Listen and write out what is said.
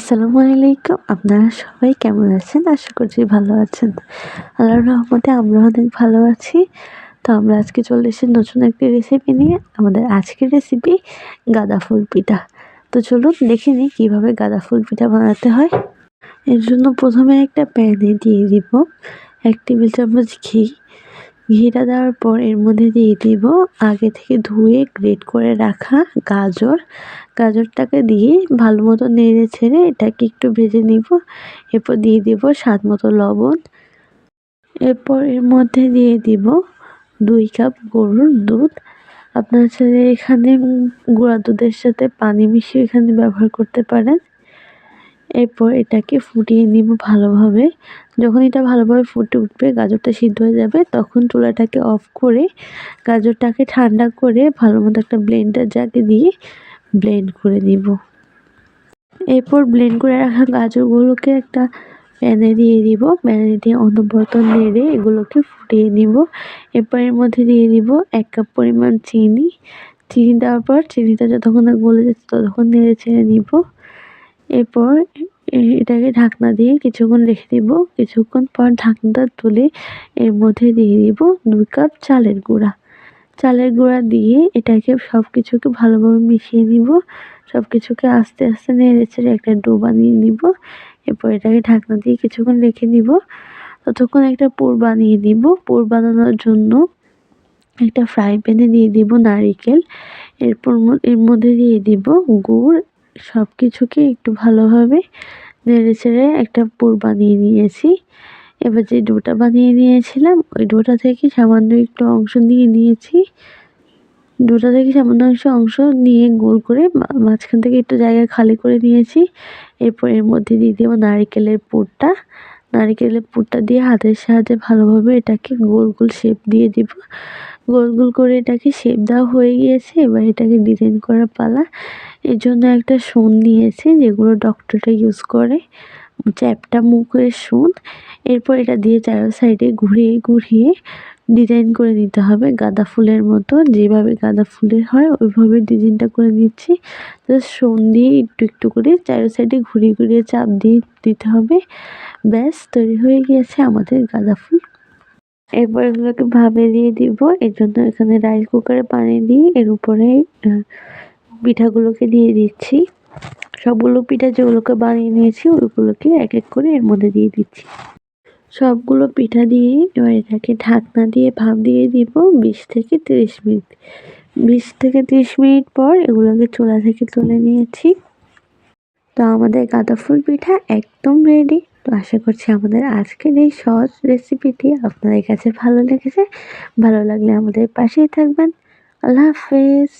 আসসালামু আলাইকুম। আপনারা সবাই কেমন আছেন? আশা করছি ভালো আছেন। আল্লাহর রহমতে আমরা অনেক ভালো আছি। তো আমরা আজকে চলে এসেছি নতুন একটি রেসিপি নিয়ে, আমাদের আজকের রেসিপি গাঁদা ফুল পিঠা। তো চলুন দেখে নিই কীভাবে গাঁদা ফুল পিঠা বানাতে হয়। এর জন্য প্রথমে একটা প্যানে দিয়ে দিব এক টেবিল চামচ ঘি ঘিটা দেওয়ার পর এর মধ্যে দিয়ে দিব আগে থেকে ধুয়ে গ্রেট করে রাখা গাজর। গাজরটাকে দিয়ে ভালো মতো নেড়ে ছেড়ে এটাকে একটু ভেজে নিব। এরপর দিয়ে দিব স্বাদ মতো লবণ। এরপর এর মধ্যে দিয়ে দিব দুই কাপ গরুর দুধ। আপনার ছেলে এখানে গুঁড়া দুধের সাথে পানি মিশিয়ে এখানে ব্যবহার করতে পারেন। এরপর এটাকে ফুটিয়ে নিব ভালোভাবে। যখন এটা ভালোভাবে ফুটে উঠবে, গাজরটা সিদ্ধ হয়ে যাবে, তখন চুলাটাকে অফ করে গাজরটাকে ঠান্ডা করে ভালো মতো একটা ব্লেন্ডার জাগে দিয়ে ব্লেন্ড করে নিব। এরপর ব্লেন্ড করে রাখা গাজরগুলোকে একটা প্যানে দিয়ে দিব। প্যানে দিয়ে অনবরত নেড়ে এগুলোকে ফুটিয়ে নিব। এরপর এর মধ্যে দিয়ে দিব এক কাপ পরিমাণ চিনি। চিনি দেওয়ার পর চিনিটা যতক্ষণ গলে যাচ্ছে ততক্ষণ নেড়ে ছেড়ে নিব। এরপর এটাকে ঢাকনা দিয়ে কিছুক্ষণ রেখে দিব। কিছুক্ষণ পর ঢাকনাটা তুলে এর মধ্যে দিয়ে দিব দুই কাপ চালের গুঁড়া। চালের গুঁড়া দিয়ে এটাকে সব কিছুকে ভালোভাবে মিশিয়ে নিব। সব কিছুকে আস্তে আস্তে নেড়ে ছেড়ে একটা ডো বানিয়ে নিব। এরপর এটাকে ঢাকনা দিয়ে কিছুক্ষণ রেখে দিব। ততক্ষণ একটা পুর বানিয়ে দিব পুর বানানোর জন্য একটা ফ্রাই প্যানে দিয়ে দিব নারিকেল। এরপর এর মধ্যে দিয়ে দিব গুড় সব কিছুকে একটু ভালোভাবে নেড়ে ছেড়ে একটা পুর বানিয়ে নিয়েছি। এবার যে ডোটা বানিয়ে নিয়েছিলাম, ওই ডোটা থেকে সামান্য একটু অংশ নিয়ে নিয়েছি। ডোটা থেকে সামান্য অংশ অংশ নিয়ে গোল করে মাঝখান থেকে একটু জায়গা খালি করে নিয়েছি। এরপর এর মধ্যে দিয়ে দেবো নারিকেলের পুরটা। নারিকেলের পুরটা দিয়ে হাতের সাহায্যে ভালোভাবে এটাকে গোল গোল শেপ দিয়ে দিব। গোল গোল করে এটাকে শেপ দেওয়া হয়ে গিয়েছে, এবার এটাকে ডিজাইন করা পালা। এর জন্য একটা শোন নিয়েছি যেগুলো ডক্টরটা ইউজ করে। চ্যাপটা মুখের সোন এরপর এটা দিয়ে চারো সাইডে ঘুরিয়ে ঘুরিয়ে ডিজাইন করে নিতে হবে। গাঁদা ফুলের মতো, যেভাবে গাঁদা ফুলের হয় ওইভাবে ডিজাইনটা করে নিচ্ছি। সোন দিয়ে একটু একটু করে চারো সাইডে ঘুরিয়ে ঘুরিয়ে চাপ দিয়ে দিতে হবে। ব্যাস, তৈরি হয়ে গিয়েছে আমাদের গাঁদা ফুল। এরপর এগুলোকে ভাবে দিয়ে দিব। এর জন্য এখানে রাইস কুকারে পানি দিয়ে এর উপরে পিঠাগুলোকে দিয়ে দিচ্ছি। সবগুলো পিঠা যেগুলোকে বানিয়ে নিয়েছি ওইগুলোকে এক এক করে এর মধ্যে দিয়ে দিচ্ছি। সবগুলো পিঠা দিয়ে এবার এটাকে ঢাকনা দিয়ে ভাপ দিয়ে দিব বিশ থেকে তিরিশ মিনিট। বিশ থেকে তিরিশ মিনিট পর এগুলোকে চুলা থেকে তুলে নিয়েছি। তো আমাদের গাঁদা ফুল পিঠা একদম রেডি তো আশা করছি আমাদের আজকের এই সহজ রেসিপিটি আপনাদের কাছে ভালো লেগেছে। ভালো লাগলে আমাদের পাশেই থাকবেন। আল্লাহ হাফেজ।